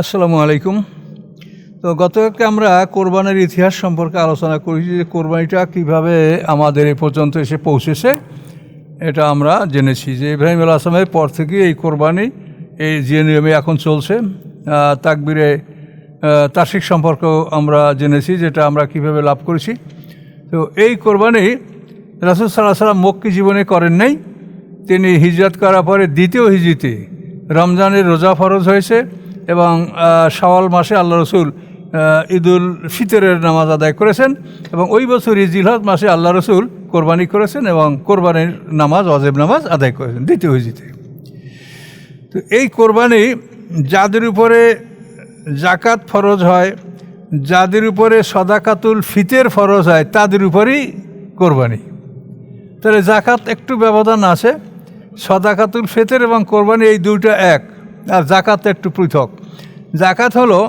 আসসালামু আলাইকুম। তো গতকালকে আমরা কোরবানির ইতিহাস সম্পর্কে আলোচনা করেছি যে কোরবানিটা কীভাবে আমাদের এ পর্যন্ত এসে পৌঁছেছে। এটা আমরা জেনেছি যে ইব্রাহিম আল আসলামের পর থেকে এই কোরবানি এই যে নিয়মে এখন চলছে। তাকবিরে আহ, সম্পর্ক আমরা জেনেছি যেটা আমরা কীভাবে লাভ করেছি। তো এই কোরবানি রাসুল সাল্লাহ সাল্লাম মক্কি জীবনে করেন নাই। তিনি হিজরত করার পরে দ্বিতীয় হিজিতে রমজানের রোজা ফরজ হয়েছে। এবং শাওয়াল মাসে আল্লাহ রসুল ঈদুল ফিতরের নামাজ আদায় করেছেন এবং ওই বছরই জিলহজ মাসে আল্লাহ রসুল কোরবানি করেছেন এবং কোরবানির নামাজ অজেব নামাজ আদায় করেছেন, দ্বিতীয় হিজরিতে তো এই কোরবানি যাদের উপরে জাকাত ফরজ হয়, যাদের উপরে সদাকাতুল ফিতের ফরজ হয়, তাদের উপরেই কোরবানি। তাহলে জাকাত একটু ব্যবধান আছে, সদাকাতুল ফিতের এবং কোরবানি এই দুইটা এক। আর জাকাত একটু পৃথক। জাকাত হলো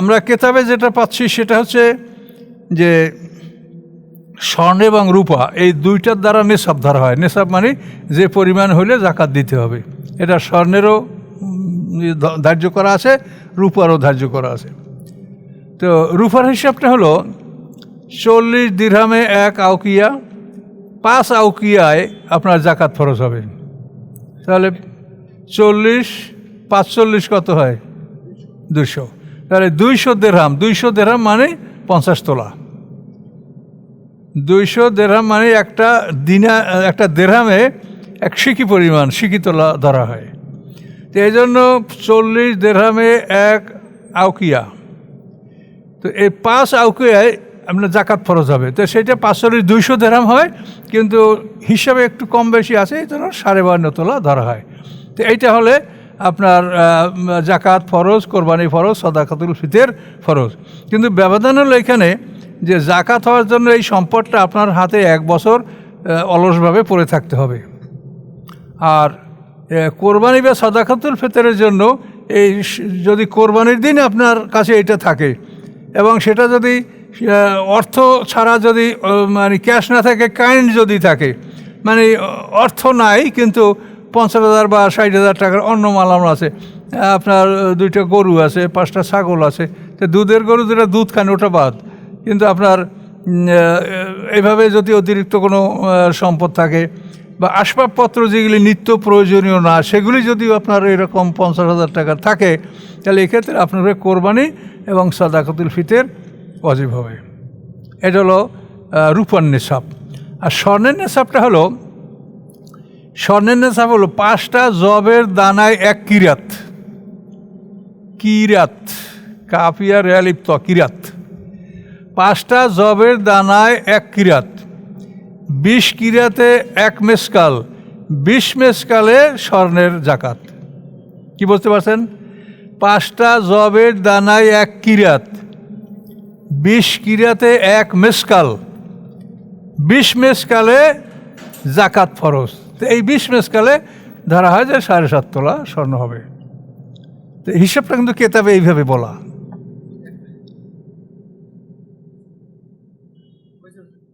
আমরা কেতাবে যেটা পাচ্ছি সেটা হচ্ছে যে স্বর্ণ এবং রূপা, এই দুইটার দ্বারা নেশাব ধরা হয়। নেশাব মানে যে পরিমাণ হলে জাকাত দিতে হবে। এটা স্বর্ণেরও ধার্য করা আছে, রূপারও ধার্য করা আছে। তো রূপার হিসাবটা হলো, চল্লিশ দিরহামে এক আউকিয়া, পাঁচ আউকিয়ায় আপনার জাকাত ফরজ হবে। তাহলে চল্লিশ, পাঁচচল্লিশ কত হয়? দুশো তাহলে দুইশো দেড়হাম দুইশো দেড়হাম মানে পঞ্চাশ তোলা। দুইশো দেড়হাম মানে একটা দিনা, একটা দেড়হামে এক সিকি পরিমাণ, সিকি তোলা ধরা হয়। তো এই জন্য চল্লিশ দেড়হামে এক আউকিয়া। তো এই পাঁচ আউকিয়ায় আপনার জাকাত ফরজ হবে। তো সেটা পাঁচচল্লিশ, দুইশো দেড়হাম হয়, কিন্তু হিসাবে একটু কম বেশি আছে, এই জন্য সাড়ে বান্ন তোলা ধরা হয়। তো এইটা হলে আপনার জাকাত ফরজ, কোরবানি ফরজ, সদাকাতুল ফিতের ফরজ। কিন্তু ব্যবধান হলো এখানে যে জাকাত হওয়ার জন্য এই সম্পদটা আপনার হাতে এক বছর অলসভাবে পড়ে থাকতে হবে। আর কোরবানি বা সদাকাতুল ফিতরের জন্য এই যদি কোরবানির দিন আপনার কাছে এটা থাকে এবং সেটা যদি অর্থ ছাড়া যদি মানে ক্যাশ না থাকে, কাইন্ড যদি থাকে মানে অর্থ নাই, কিন্তু পঞ্চাশ হাজার বা ষাট হাজার টাকার অন্য মালাম আছে। আপনার দুইটা গরু আছে, পাঁচটা ছাগল আছে। তো দুধের গরু যেটা দুধ খান ওটা বাদ। কিন্তু আপনার এইভাবে যদি অতিরিক্ত কোনো সম্পদ থাকে বা আসবাবপত্র যেগুলি নিত্য প্রয়োজনীয় না, সেগুলি যদি আপনার এরকম পঞ্চাশ হাজার টাকা থাকে, তাহলে এক্ষেত্রে আপনার কোরবানি এবং সাদাকাতুল ফিতের অজীব হবে। এটা হলো রূপার নেশাব আর স্বর্ণের নেশাবটা হলো স্বর্ণের নেশাব হলো পাঁচটা জবের দানায় এক কিরাত। কিরাত কাপিয়া রেয়ালিপ্ত কিরাত। পাঁচটা জবের দানায় এক কিরাত। বিশ কিরাতে এক মেসকাল বিশ মেসকালে স্বর্ণের জাকাত। কি বুঝতে পারছেন? পাঁচটা জবের দানায় এক কিরাত, বিশ কিরাতে এক মেসকাল বিশ মেসকালে জাকাত ফরজ। তো এই বিশ মেসকালে ধরা হয় যে সাড়ে সাত তোলা স্বর্ণ হবে। তো হিসাবটা কিন্তু কেতাবে এইভাবে বলা।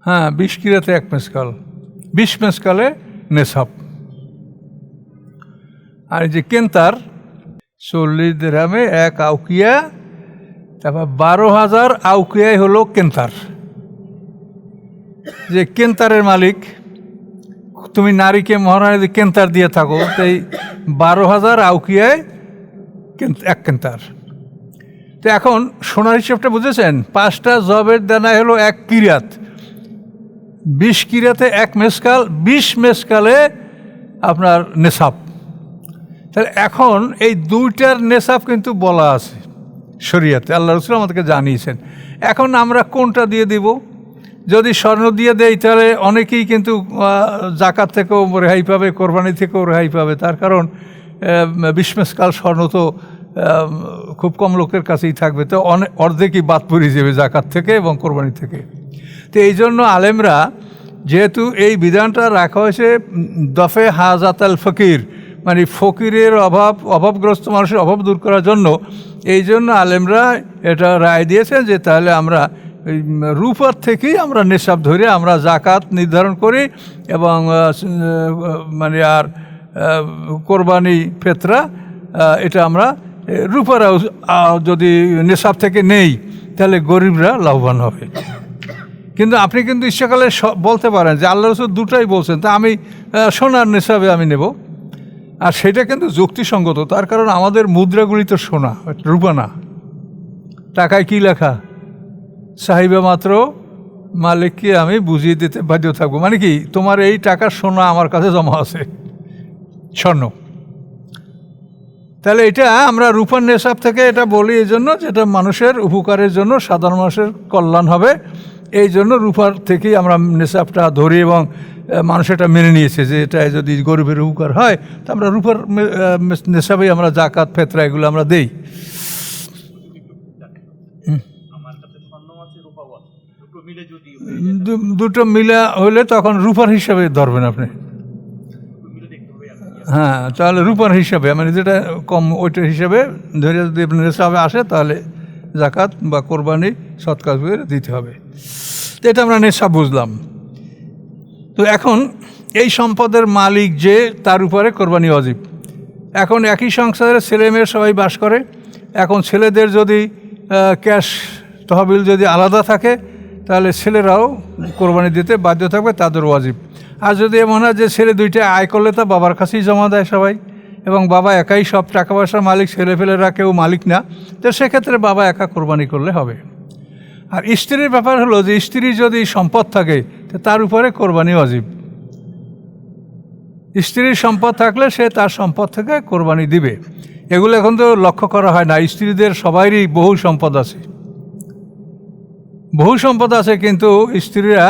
হ্যাঁ বিশ কিরাতে এক মেসকাল বিশ মেসকালে নেশাব। আর যে কেন্তার, চল্লিশ দেরামে এক আউকিয়া, তারপর বারো হাজার আউকিয়াই হলো কেন্তার। যে কেন্তারের মালিক তুমি নারীকে মহারানী কেন্তার দিয়ে থাকো, তাই বারো হাজার আউকিয়ায় এক কেন্তার। তো এখন সোনার হিসেবটা বুঝেছেন? পাঁচটা জবের দানায় হলো এক কিরাত। বিশ কিরাতে এক মেসকাল, বিশ মেসকালে আপনার নেশাব। তাহলে এখন এই দুইটার নেশাব কিন্তু বলা আছে শরিয়াতে। আল্লাহ রসুল আমাদেরকে জানিয়েছেন। এখন আমরা কোনটা দিয়ে দিব? যদি স্বর্ণ দিয়ে দেয়, তাহলে অনেকেই কিন্তু জাকাত থেকেও রেহাই পাবে, কোরবানি থেকেও রেহাই পাবে। তার কারণ বিষ্মেশকাল স্বর্ণ তো খুব কম লোকের কাছেই থাকবে। তো অনেক অর্ধেকই বাদ পড়ে যাবে জাকাত থেকে এবং কোরবানি থেকে। তো এই জন্য আলেমরা, যেহেতু এই বিধানটা রাখা হয়েছে দফে হাজাত আল ফকির মানে ফকিরের অভাব, অভাবগ্রস্ত মানুষের অভাব দূর করার জন্য, এই জন্য আলেমরা এটা রায় দিয়েছেন যে তাহলে আমরা রূপার থেকেই আমরা নেশাব ধরে আমরা জাকাত নির্ধারণ করি এবং মানে আর কোরবানি ফেতরা এটা আমরা রূপারাও আহ, যদি নেশাব থেকে নেই তাহলে গরিবরা লাভবান হবে। কিন্তু আপনি কিন্তু ইচ্ছাকালে বলতে পারেন যে আল্লাহ রসুল দুটাই বলছেন তা আমি সোনার নেশাবে আমি নেব। আর সেটা কিন্তু যুক্তিসঙ্গত তার কারণ আমাদের মুদ্রাগুলি তো সোনা রূপানা টাকায় কি লেখা? সাহিবা মাত্র, মালিককে আমি বুঝিয়ে দিতে বাধ্য থাকব। মানে কি, তোমার এই টাকার সোনা আমার কাছে জমা আছে। স্বর্ণ। তাহলে এটা আমরা রূপার নেশাব থেকে এটা বলি এই জন্য যেটা মানুষের উপকারের জন্য, সাধারণ মানুষের কল্যাণ হবে। এই জন্য রূপার থেকেই আমরা নেশাবটা ধরি এবং মানুষ এটা মেনে নিয়েছে যে এটা যদি গরিবের উপকার হয়, তা আমরা রূপার নেশাবেই আমরা জাকাত, ফেতরা এগুলো আমরা দেই আমার কাছে স্বর্ণ আছে রূপাও আছে দুটো মিলা হলে তখন রূপার হিসাবে ধরবেন আপনি। হ্যাঁ তাহলে রূপার হিসাবে মানে যেটা কম ওইটার হিসাবে ধরে যদি আপনার হিসাবে আসে তাহলে জাকাত বা কোরবানি সৎকাজ করে দিতে হবে। তো এটা আমরা নেশা বুঝলাম। তো এখন এই সম্পদের মালিক যে তার উপরে কোরবানি অজীব। এখন একই সংসারে ছেলে মেয়ে সবাই বাস করে। এখন ছেলেদের যদি ক্যাশ তহবিল যদি আলাদা থাকে তাহলে ছেলেরাও কোরবানি দিতে বাধ্য থাকবে, তাদের ওয়াজিব। আর যদি এমন হয় যে ছেলে দুইটা আয় করলে তা বাবার কাছেই জমা দেয় সবাই, এবং বাবা একাই সব টাকা পয়সার মালিক ছেলে ফেলেরা কেউ মালিক না, তো সেক্ষেত্রে বাবা একা কোরবানি করলে হবে। আর স্ত্রীর ব্যাপার হলো যে স্ত্রী যদি সম্পদ থাকে, তো তার উপরে কোরবানি অজীব স্ত্রীর সম্পদ থাকলে সে তার সম্পদ থেকে কোরবানি দিবে। এগুলো এখন তো লক্ষ্য করা হয় না, স্ত্রীদের সবারই বহু সম্পদ আছে। বহু সম্পদ আছে, কিন্তু স্ত্রীরা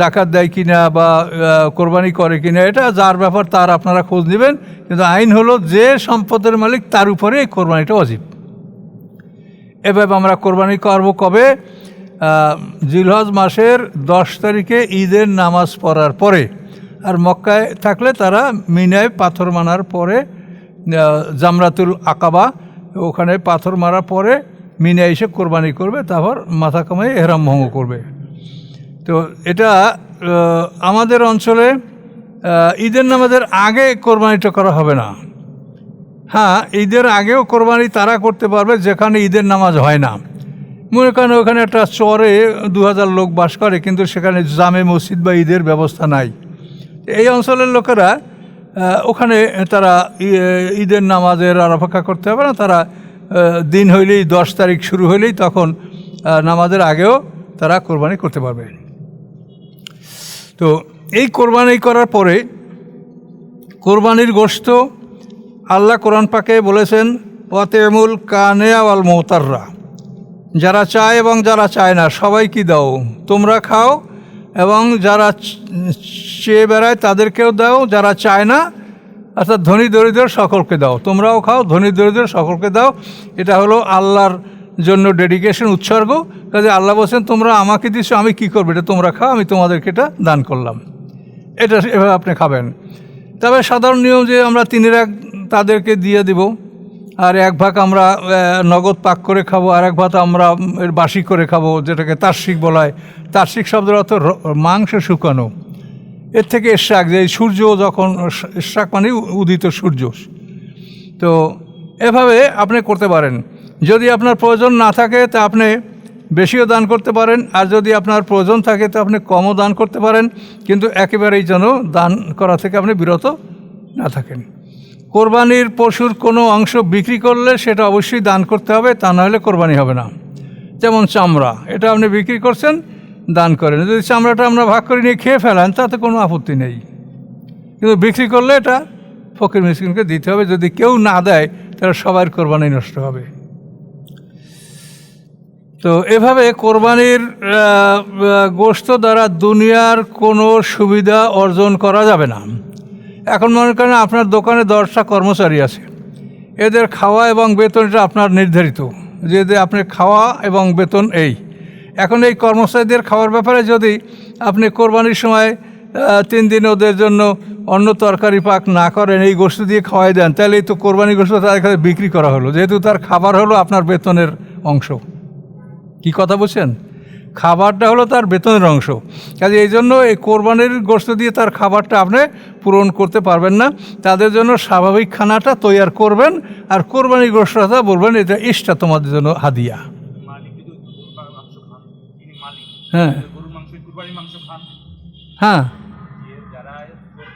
জাকাত দেয় কিনা বা কোরবানি করে কিনা, এটা যার ব্যাপার তার আপনারা খোঁজ নেবেন। কিন্তু আইন হলো যে সম্পদের মালিক তার উপরে এই কোরবানিটা অজীব। এভাবে আমরা কোরবানি করব কবে? জিলহজ মাসের দশ তারিখে ঈদের নামাজ পড়ার পরে। আর মক্কায় থাকলে তারা মিনায় পাথর মানার পরে জামরাতুল আকাবা, ওখানে পাথর মারার পরে মিনায় এসে কোরবানি করবে, তারপর মাথা কামাই এহরাম ভঙ্গ করবে। তো এটা আমাদের অঞ্চলে ঈদের নামাজের আগে কোরবানিটা করা হবে না। হ্যাঁ ঈদের আগেও কোরবানি তারা করতে পারবে, যেখানে ঈদের নামাজ হয় না। মনে করেন ওখানে একটা চরে দু হাজার লোক বাস করে, কিন্তু সেখানে জামে মসজিদ বা ঈদের ব্যবস্থা নাই। এই অঞ্চলের লোকেরা ওখানে তারা ঈদের নামাজের আর অপেক্ষা করতে হবে না, তারা দিন হইলেই দশ তারিখ শুরু হইলেই তখন নামাজের আগেও তারা কোরবানি করতে পারবে তো এই কোরবানি করার পরে কোরবানির গোশত আল্লাহ কোরআন পাকে বলেছেন ওয়াতেমুল কানেয়া ওয়াল মোহতাররা যারা চায় এবং যারা চায় না সবাই কি দাও তোমরা খাও এবং যারা চেয়ে বেড়ায় তাদেরকেও দাও যারা চায় না অর্থাৎ ধনী দরিদ্র সকলকে দাও। তোমরাও খাও, ধনী দরিদ্র সকলকে দাও। এটা হলো আল্লাহর জন্য ডেডিকেশন উৎসর্গ। কাজে আল্লাহ বলছেন, তোমরা আমাকে দিছো, আমি কি করব? এটা তোমরা খাও, আমি তোমাদেরকে এটা দান করলাম। এটা এভাবে আপনি খাবেন। তবে সাধারণ নিয়ম যে আমরা তিনের এক তাদেরকে দিয়ে দিব, আর এক ভাগ আমরা নগদ পাক করে খাব, আর এক ভাগ আমরা বাসি করে খাব, যেটাকে তার্শিক বলা হয়। তার্শিক শব্দের অর্থ মাংস শুকানো। এর থেকে এশাক যে সূর্য যখন এশাক মানে উদিত সূর্য। তো এভাবে আপনি করতে পারেন। যদি আপনার প্রয়োজন না থাকে, তা আপনি বেশিও দান করতে পারেন। আর যদি আপনার প্রয়োজন থাকে, তো আপনি কমও দান করতে পারেন। কিন্তু একেবারেই যেন দান করা থেকে আপনি বিরত না থাকেন। কোরবানির পশুর কোনো অংশ বিক্রি করলে সেটা অবশ্যই দান করতে হবে, তা নাহলে কোরবানি হবে না। যেমন চামড়া, এটা আপনি বিক্রি করছেন দান করেন। যদি চামড়াটা আমরা ভাগ করে নিয়ে খেয়ে ফেলেন তাতে কোনো আপত্তি নেই। কিন্তু বিক্রি করলে এটা ফকির মিসকিনকে দিতে হবে। যদি কেউ না দেয় তাহলে সবার কোরবানি নষ্ট হবে। তো এভাবে কোরবানির আহ, দ্বারা দুনিয়ার কোনো সুবিধা অর্জন করা যাবে না। এখন মনে করেন আপনার দোকানে দশটা কর্মচারী আছে। এদের খাওয়া এবং বেতনটা আপনার নির্ধারিত। যে আপনি খাওয়া এবং বেতন এই। এখন এই কর্মচারীদের খাওয়ার ব্যাপারে যদি আপনি কোরবানির সময় তিন দিন ওদের জন্য অন্য তরকারি পাক না করেন, এই গোষ্ঠ দিয়ে খাওয়াই দেন তাহলে এই তো কোরবানি গোষ্ঠ তাদের কাছে বিক্রি করা হলো। যেহেতু তার খাবার হলো আপনার বেতনের অংশ। কি কথা বলছেন? খাবারটা হলো তার বেতনের অংশ। কাজে এই জন্য এই কোরবানির গোস্ত দিয়ে তার খাবারটা আপনি পূরণ করতে পারবেন না। তাদের জন্য স্বাভাবিক খানাটা তৈয়ার করবেন, আর কোরবানির গোস্তটা বলবেন, এটা ইষ্টা তোমাদের জন্য হাদিয়া। হ্যাঁ। গরুর মাংস কুরবানির মাংস খান। হ্যাঁ। যারা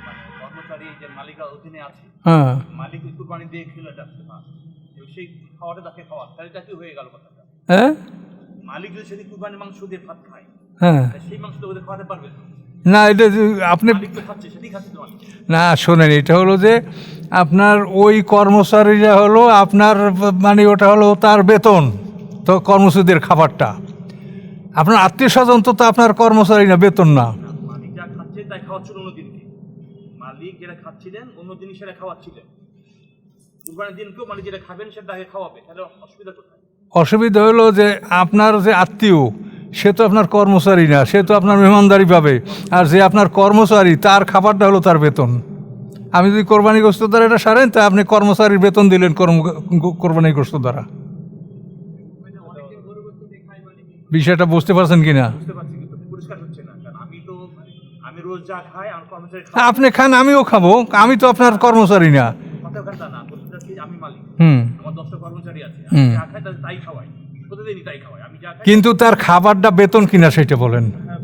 মানে কর্মচারী যে মালিকার অধীনে আছে হ্যাঁ। মালিক কুরবানি দিয়ে খেলে যাচ্ছে না সেই খাওয়াটা তাকে খাওয়া। তাহলে এটা কি হয়ে গেল কথাটা? হ্যাঁ। মালিক যদি সেদিন কুরবানির মাংস দিয়ে ভাত খায় হ্যাঁ। সেই মাংস তো ওদের খাওয়াতে পারবে না। না এটা আপনি তো তো না শোনেন এটা হলো যে আপনার ওই কর্মচারীরা হলো আপনার মানে ওটা হলো তার বেতন তো কর্মচারীদের খাবারটা। আপনার আত্মীয় স্বজন তো আপনার কর্মচারী না বেতন না। মালিক যা খাচ্ছে তাই খাওয়াচ্ছিল অন্যদিনকে মালিক যেটা খাচ্ছিলেন অন্য দিন সেটা খাওয়াচ্ছিলেন। কুরবানির দিনকেও মালিক যেটা খাবেন সেটা তাকে খাওয়াবে তাহলে অসুবিধা কোথায়? অসুবিধা হলো যে আপনার যে আত্মীয় সে তো আপনার কর্মচারী না সে তো আপনার মেহমানদারি পাবে আর যে আপনার কর্মচারী তার খাবারটা হলো তার বেতন। আমি যদি কোরবানি গোস্ত দ্বারা এটা সারেন তা আপনি কর্মচারীর বেতন দিলেন কর্ম কোরবানি গোস্ত দ্বারা বিষয়টা বুঝতে পারছেন কি না বুঝতে পারছি কিন্তু পরিষ্কার হচ্ছে না কারণ আমি তো আমি রোজ যা খাই আমার কর্মচারী হ্যাঁ, আপনি খান আমিও খাব। আমি তো আপনার কর্মচারী না। হুম। কিন্তু তার খাবারটা বেতন কিনা সেটা বলেন। হ্যাঁ,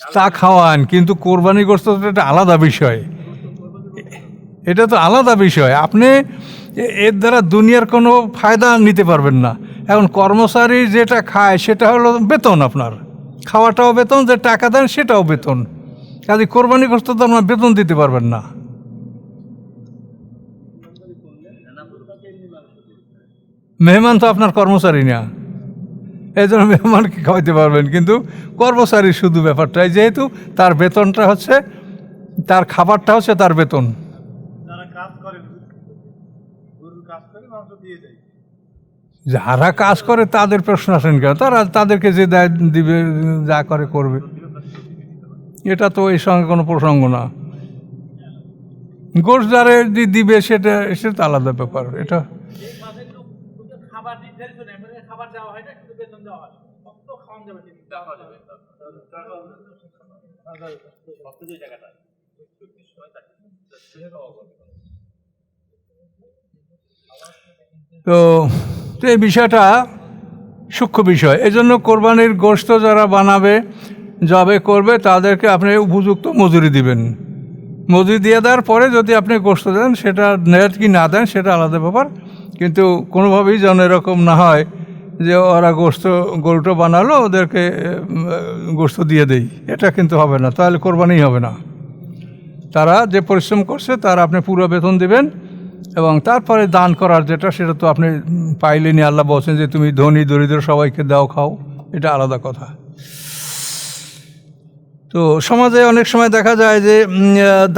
তা খাওয়ান কিন্তু কোরবানি গোস্ত তো একটা আলাদা বিষয়। এটা তো আলাদা বিষয়। আপনি এর দ্বারা দুনিয়ার কোনো ফায়দা নিতে পারবেন না। এখন কর্মচারী যেটা খায়, সেটা হলো বেতন আপনার। খাওয়াটাও বেতন, যে টাকা দেন সেটাও বেতন। কাজে কোরবানি করতে তো আপনার বেতন দিতে পারবেন না। মেহমান তো আপনার কর্মচারী না। এই জন্য মেহমানকে খাওয়াইতে পারবেন। কিন্তু কর্মচারীর শুধু ব্যাপারটাই, যেহেতু তার বেতনটা হচ্ছে, তার খাবারটা হচ্ছে তার বেতন যারা কাজ করে গরুর কাজ করে মাংস দিয়ে দেয় যারা কাজ করে তাদের প্রশ্ন আসেন কেন তারা তাদেরকে যে দেয় দিবে যা করে করবে এটা তো এই সঙ্গে কোনো প্রসঙ্গ না গোশ যারে দি- দিবে সেটা সেটা আলাদা ব্যাপার এটা খাবার নির্ধারিত নেই মানে খাবার দেওয়া হয় না শুধু বেতন দেওয়া হয় কত খাওয়ান যাবে তিনি দেওয়া যাবে কত যে জায়গাটা তো তো এই বিষয়টা সূক্ষ্ম বিষয়। এই জন্য কোরবানির গোশত যারা বানাবে জবে করবে, তাদেরকে আপনি উপযুক্ত মজুরি দিবেন। মজুরি দিয়ে দেওয়ার পরে যদি আপনি গোশত দেন, সেটা নেট কি না দেন, সেটা আলাদা ব্যাপার। কিন্তু কোনোভাবেই যেন এরকম না হয় যে ওরা গোশত, গরুটা বানালো, ওদেরকে গোশত দিয়ে দেই। এটা কিন্তু হবে না, তাহলে কোরবানিই হবে না। তারা যে পরিশ্রম করছে, তার আপনি পুরো বেতন দিবেন। এবং তারপরে দান করার যেটা, সেটা তো আপনি পাইলেনি আল্লাহ বলছেন যে তুমি ধনী, দরিদ্র সবাইকে দাও, খাও। এটা আলাদা কথা। তো সমাজে অনেক সময় দেখা যায় যে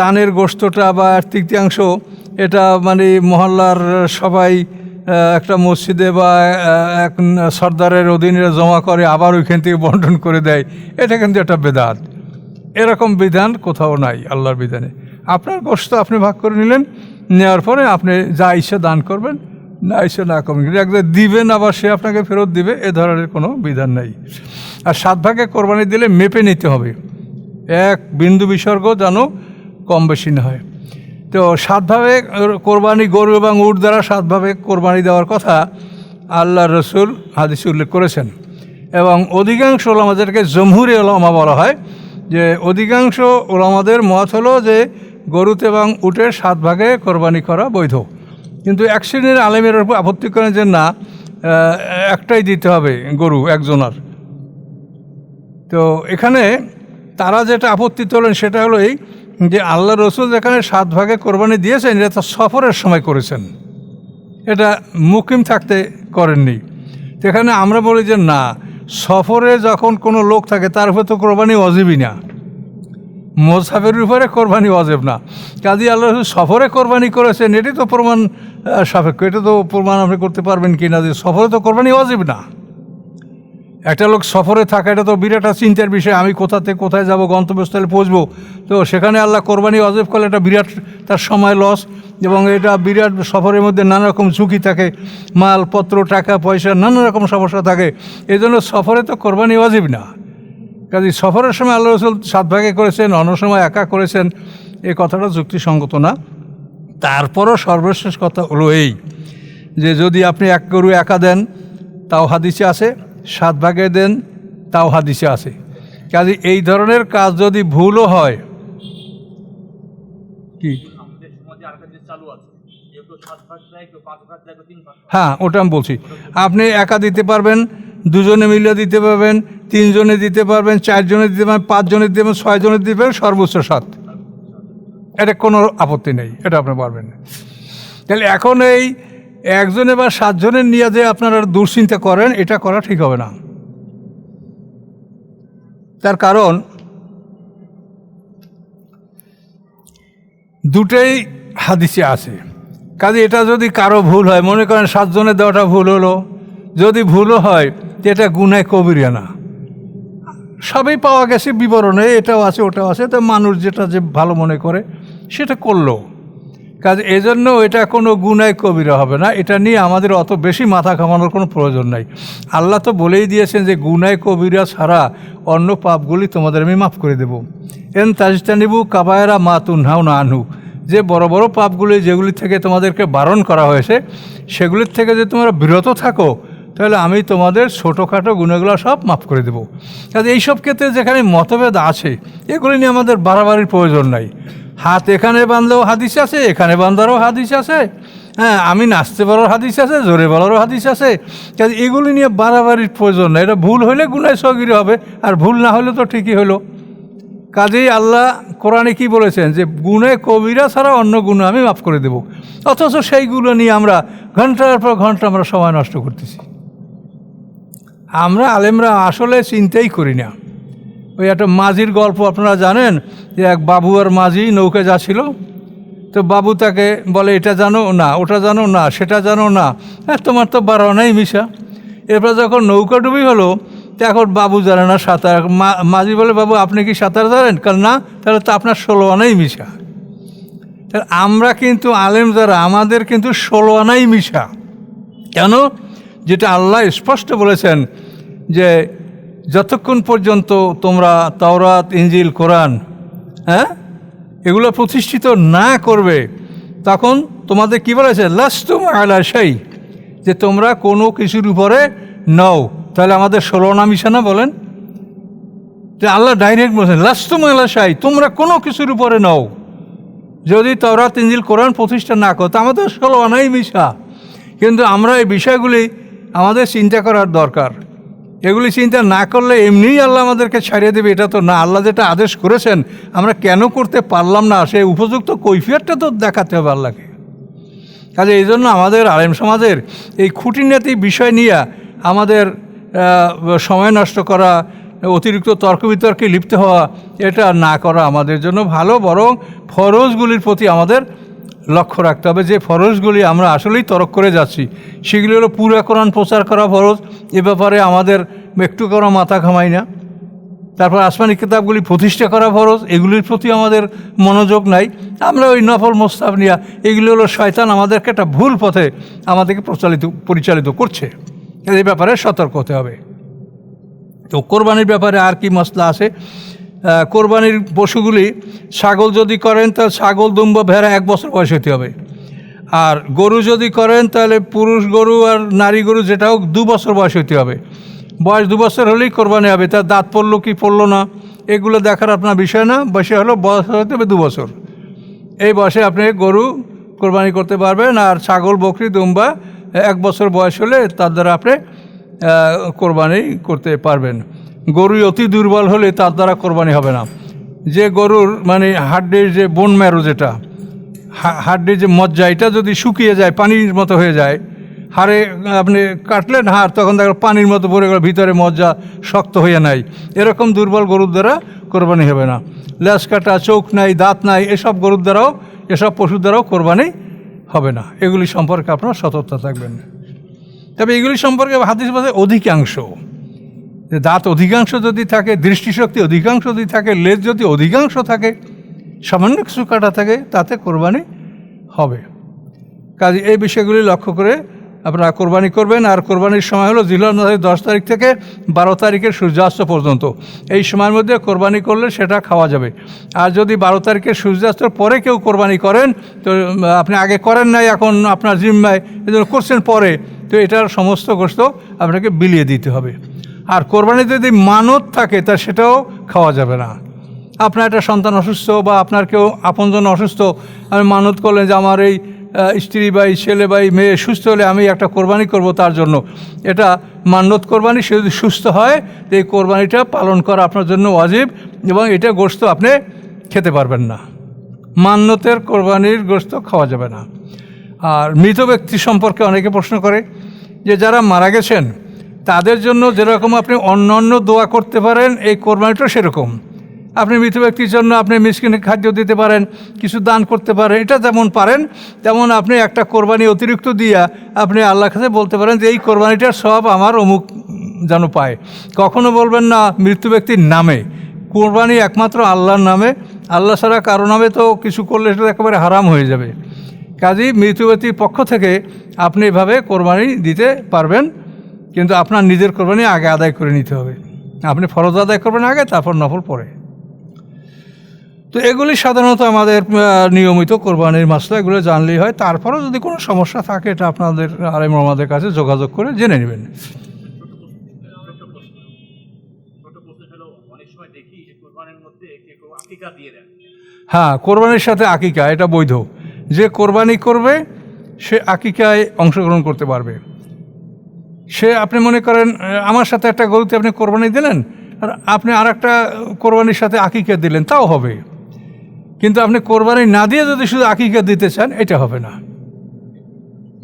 দানের গোস্তটা বা তৃতীয়াংশ এটা মানে মহল্লার সবাই একটা মসজিদে বা এক সর্দারের অধীনে জমা করে আবার ওইখান থেকে বন্টন করে দেয়। এটা কিন্তু একটা বেদাত। এরকম বিধান কোথাও নাই আল্লাহর বিধানে। আপনার গোস্ত আপনি ভাগ করে নিলেন নেওয়ার পরে আপনি যা ইচ্ছে দান করবেন, না ইচ্ছে না করবেন। কিন্তু একদম দিবেন, আবার সে আপনাকে ফেরত দিবে, এ ধরনের কোনো বিধান নাই। আর সাত ভাগে কোরবানি দিলে মেপে নিতে হবে। এক, বিন্দু বিসর্গ যেন কম বেশি না হয়। তো সাতভাবে কোরবানি গরু এবং উট দ্বারা সাতভাবে কোরবানি দেওয়ার কথা আল্লাহ রসুল হাদিস উল্লেখ করেছেন। এবং অধিকাংশ ওলামাদেরকে জমহুরি ওলামা বলা হয় যে, অধিকাংশ ওলামাদের মত হলো যে গরুতে এবং উটের সাত ভাগে কোরবানি করা বৈধ। কিন্তু এক শ্রেণির আলেমের উপর আপত্তি করেন যে না একটাই দিতে হবে গরু, একজনার। তো এখানে তারা যেটা আপত্তি তোলেন সেটা হলো এই যে আল্লাহ রসুল যেখানে সাত ভাগে কোরবানি দিয়েছেন, এটা তো সফরের সময় করেছেন। এটা মুকিম থাকতে করেননি। তো এখানে আমরা বলি যে না, সফরে যখন কোনো লোক থাকে, তার উপরে তো কোরবানি অজীবই না। মোসাফের উপরে কোরবানি অজেব না। কাজী আল্লাহ সফরে কোরবানি করেছেন, এটি তো প্রমাণ সাপেক্ষ। এটা তো প্রমাণ আপনি করতে পারবেন কি না যে সফরে তো কোরবানি অজীব না। একটা লোক সফরে থাকা, এটা তো বিরাট চিন্তার বিষয়। আমি কোথা থেকে কোথায় যাব, গন্তব্যস্থলে পৌঁছবো? তো সেখানে আল্লাহ কোরবানি অজেব করলে এটা বিরাট তার সময় লস এবং এটা বিরাট সফরের মধ্যে নানা রকম ঝুঁকি থাকে। মালপত্র, টাকা, পয়সা, নানা রকম সমস্যা থাকে। এই জন্য সফরে তো কোরবানি ওয়াজিব না। কাজে সফরের সময় আল্লাহ রসুল সাত ভাগে করেছেন, অন্য সময় একা করেছেন। এ কথাটা যুক্তিসঙ্গত না। তারপরও সর্বশেষ কথা হলো এই যে যদি আপনি এক গরু একা দেন, তাও হাদিসে আছে। সাত ভাগে দেন, তাও হাদিসে আছে। কাজে এই ধরনের কাজ যদি ভুলও হয়, কি। হ্যাঁ ওটা আমি বলছি। আপনি একা দিতে পারবেন দুজনে মিলে দিতে পারবেন, তিনজনে দিতে পারবেন, চারজনে দিতে পারবেন, পাঁচজনে দিতে পারবেন, ছয়জনে দিতে পারবেন, সর্বোচ্চ সাত। এটা কোনো আপত্তি নেই, এটা আপনি পারবেন তাহলে এখন এই একজনে বা সাতজনের নিয়ে যে আপনারা দুশ্চিন্তা করেন, এটা করা ঠিক হবে না। তার কারণ, দুটোই হাদিসে আছে। কাজে এটা যদি কারও ভুল হয়, মনে করেন সাতজনের দেওয়াটা ভুল হলো, যদি ভুলও হয় তো এটা গুনায় কবিরিয়া না সবই পাওয়া গেছে, বিবরণে এটাও আছে, ওটাও আছে, তো মানুষ যেটা যে ভালো মনে করে, সেটা করল। কাজ এজন্য এটা কোনো গুনায় কবিরা হবে না, এটা নিয়ে আমাদের অত বেশি মাথা ঘামানোর কোনো প্রয়োজন নাই। আল্লাহ তো বলেই দিয়েছেন যে, গুনায় কবিরা ছাড়া অন্য পাপগুলি তোমাদের আমি মাফ করে দেবো। এন তাজতানিবু কাবায়রা মা তুনহাও না আনহু। যে বড় বড় পাপগুলি যেগুলি থেকে তোমাদেরকে বারণ করা হয়েছে, সেগুলির থেকে যে তোমরা বিরত থাকো তাহলে আমি তোমাদের ছোটোখাটো গুণগুলো সব মাফ করে দেবো। কাজে এইসব ক্ষেত্রে যেখানে মতভেদ আছে, এগুলি নিয়ে আমাদের বাড়াবাড়ির প্রয়োজন নাই। হাত এখানে বাঁধলেও হাদিস আছে, এখানে বাঁধারও হাদিস আছে। হ্যাঁ আমি নাচতে পারার হাদিস আছে, জোরে বলারও হাদিস আছে। কাজে এগুলি নিয়ে বাড়াবাড়ির প্রয়োজন নাই। এটা ভুল হলে গুণায় সগিরি হবে, আর ভুল না হলে তো ঠিকই হলো কাজেই আল্লাহ কোরআনে কি বলেছেন যে, গুণে কবিরা ছাড়া অন্য গুণে আমি মাফ করে দেব। অথচ সেইগুলো নিয়ে আমরা ঘণ্টার পর ঘণ্টা আমরা সময় নষ্ট করতেছি। আমরা আলেমরা আসলে চিন্তাই করি না। ওই একটা মাঝির গল্প আপনারা জানেন, যে এক বাবু আর মাঝি নৌকা যাচ্ছিল। তো বাবু তাকে বলে, এটা জানো না, ওটা জানো না, সেটা জানো না। হ্যাঁ তোমার তো বারো নাই মিশা। এরপর যখন নৌকা ডুবি হলো এখন বাবু জানে না সাঁতার। মাঝি বলে, বাবু, আপনি কি সাঁতার জানেন? কাল না, তাহলে তো আপনার ষোলো আনাই মিশা। তাহলে আমরা কিন্তু আলেম যারা, আমাদের কিন্তু ষোলো আনাই মিশা। কেন? যেটা আল্লাহ স্পষ্ট বলেছেন যে যতক্ষণ পর্যন্ত তোমরা তাওরাত ইঞ্জিল কোরআন হ্যাঁ এগুলো প্রতিষ্ঠিত না করবে, তখন তোমাদের কী বলেছে লাস্তুম আলা সেই যে তোমরা কোনো কিছুর উপরে নাও। তাহলে আমাদের ষোলো না মিশানা বলেন। যে আল্লাহ ডাইরেক্ট বলছেন, লাস্তুম আলা সাই তোমরা কোনো কিছুর উপরে নাও। যদি তওরাত ইঞ্জিল কোরআন প্রতিষ্ঠা না করতো আমাদের ষোলো আনাই মিশা। কিন্তু আমরা এই বিষয়গুলি আমাদের চিন্তা করার দরকার। এগুলি চিন্তা না করলে এমনিই আল্লাহ আমাদেরকে ছাড়িয়ে দেবে, এটা তো না। আল্লাহ যেটা আদেশ করেছেন, আমরা কেন করতে পারলাম না? সেই উপযুক্ত কৈফিয়তটা তো দেখাতে হবে আল্লাহকে। কাজে এই জন্য আমাদের আলেম সমাজের এই খুঁটিনাতি বিষয় নিয়ে আমাদের সময় নষ্ট করা, অতিরিক্ত তর্ক বিতর্কে লিপ্ত হওয়া, এটা না করা আমাদের জন্য ভালো, বরং ফরজগুলির প্রতি আমাদের লক্ষ্য রাখতে হবে যে ফরজগুলি আমরা আসলেই তরক করে যাচ্ছি, সেগুলি হলো পুরাকরণ প্রচার করা ফরজ, এ ব্যাপারে আমাদের একটু করা মাথা ঘামাই না। তারপর আসমানি কিতাবগুলি প্রতিষ্ঠা করা ফরজ, এগুলির প্রতি আমাদের মনোযোগ নাই। আমরা ওই নফল মোস্তাব নিয়া, এগুলি হলো শয়তান আমাদেরকে একটা ভুল পথে আমাদেরকে প্রচালিত, পরিচালিত করছে। এই ব্যাপারে সতর্ক হতে হবে। তো কোরবানির ব্যাপারে আর কি মশলা আছে? কোরবানির পশুগুলি ছাগল যদি করেন তা ছাগল দুম্ব ভেড়া এক বছর বয়স হতে হবে। আর গরু যদি করেন, তাহলে পুরুষ গরু আর নারী গরু যেটা হোক দু বছর বয়স হতে হবে। বয়স দু বছর হলেই কোরবানি হবে। তার দাঁত পড়ল কি পড়ল না, এগুলো দেখার আপনার বিষয় না। বয়সে হলো, বয়স হতে হবে দু বছর। এই বয়সে আপনি গরু কোরবানি করতে পারবেন আর ছাগল, বকরি, দুম্বা এক বছর বয়স হলে তার দ্বারা আপনি কোরবানি করতে পারবেন। গরু অতি দুর্বল হলে তার দ্বারা কোরবানি হবে না। যে গরুর মানে হাড্ডির যে বোন ম্যারো যেটা হাড্ডির যে মজ্জা, এটা যদি শুকিয়ে যায়, পানির মতো হয়ে যায়, হাড়ে আপনি কাটলেন হাড়, তখন দেখো পানির মতো পড়ে গেল, ভিতরে মজ্জা শক্ত হয়ে নাই। এরকম দুর্বল গরুর দ্বারা কোরবানি হবে না। ল্যাস কাটা, চোখ নাই, দাঁত নাই, এসব গরুর দ্বারাও, এসব পশুর দ্বারাও কোরবানি হবে না। এগুলি সম্পর্কে আপনার সতর্কতা থাকবেন। তবে এগুলি সম্পর্কে হাদিস বাজে অধিকাংশ। যে দাঁত অধিকাংশ যদি থাকে, দৃষ্টিশক্তি অধিকাংশ যদি থাকে, লেজ যদি অধিকাংশ থাকে, সামান্য কিছু কাটা থাকে, তাতে কোরবানি হবে। কাজে এই বিষয়গুলি লক্ষ্য করে আপনারা কোরবানি করবেন। আর কোরবানির সময় হলো মাসের দশ তারিখ থেকে বারো তারিখের সূর্যাস্ত পর্যন্ত। এই সময়ের মধ্যে কোরবানি করলে সেটা খাওয়া যাবে। আর যদি বারো তারিখের সূর্যাস্তর পরে কেউ কোরবানি করেন, তো আপনি আগে করেন নাই, এখন আপনার জিম্মায় করছেন পরে, তো এটার সমস্ত গোস্ত আপনাকে বিলিয়ে দিতে হবে। আর কোরবানিতে যদি মানত থাকে, তা সেটাও খাওয়া যাবে না। আপনার একটা সন্তান অসুস্থ বা আপনার কেউ আপনজন অসুস্থ আমি মানত করলেন যে আমার এই স্ত্রী বা এই ছেলে বা এই মেয়ে সুস্থ হলে আমি একটা কোরবানি করব তার জন্য। এটা মান্যত কোরবানি, সে যদি সুস্থ হয়, তো এই কোরবানিটা পালন করা আপনার জন্য অজীব এবং এটা গোস্ত আপনি খেতে পারবেন না। মান্যতের কোরবানির গোস্ত খাওয়া যাবে না। আর মৃত ব্যক্তি সম্পর্কে অনেকে প্রশ্ন করে যে যারা মারা গেছেন তাদের জন্য যেরকম আপনি অন্য অন্য দোয়া করতে পারেন, এই কোরবানিটা সেরকম। আপনি মৃত ব্যক্তির জন্য আপনি মিসকিনে খাদ্য দিতে পারেন, কিছু দান করতে পারেন, এটা যেমন পারেন, তেমন আপনি একটা কোরবানি অতিরিক্ত দিয়া আপনি আল্লাহর কাছে বলতে পারেন যে, এই কোরবানিটার সব আমার অমুক যেন পায়। কখনো বলবেন না মৃত্যু ব্যক্তির নামে। কোরবানি একমাত্র আল্লাহর নামে। আল্লাহ ছাড়া কারও নামে তো কিছু করলে সেটা একেবারে হারাম হয়ে যাবে। কাজেই মৃত্যু ব্যক্তির পক্ষ থেকে আপনি এভাবে কোরবানি দিতে পারবেন। কিন্তু আপনার নিজের কোরবানি আগে আদায় করে নিতে হবে। আপনি ফরজ আদায় করবেন আগে, তারপর নফল পরে তো এগুলি সাধারণত আমাদের নিয়মিত কোরবানির মাসলা, এগুলো জানলেই হয়। তারপরেও যদি কোনো সমস্যা থাকে, এটা আপনাদের, আলেম আমাদের কাছে যোগাযোগ করে জেনে নেবেন। হ্যাঁ কোরবানির সাথে আকিকা, এটা বৈধ। যে কোরবানি করবে, সে আকিকায় অংশগ্রহণ করতে পারবে। সে আপনি মনে করেন আমার সাথে একটা গরুতে আপনি কোরবানি দিলেন আর আপনি আর একটা কোরবানির সাথে আকিকা দিলেন তাও হবে। কিন্তু আপনি কোরবানি না দিয়ে যদি শুধু আকিকা দিতে চান এটা হবে না।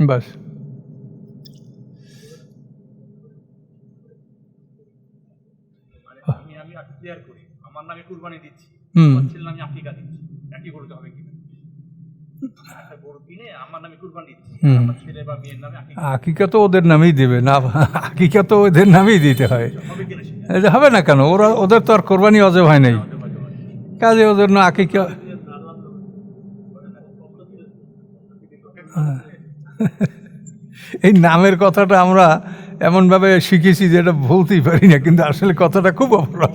বাস। মানে আমার নামে কুরবানি দিচ্ছি হুম। ছেলের নামে আকিকা দিচ্ছি একই গরুতে হবে কিনা? আকিকা। তো ওদের নামেই দেবে না আকিকা তো ওদের নামেই দিতে হয়। হবে না কেন? ওরা ওদের তো আর কোরবানি অজব হয় নাই। কাজে ওদের না আকিকা। এই নামের কথাটা আমরা এমনভাবে শিখেছি যে এটা বলতেই পারি না কিন্তু আসলে কথাটা খুব অপরাধ।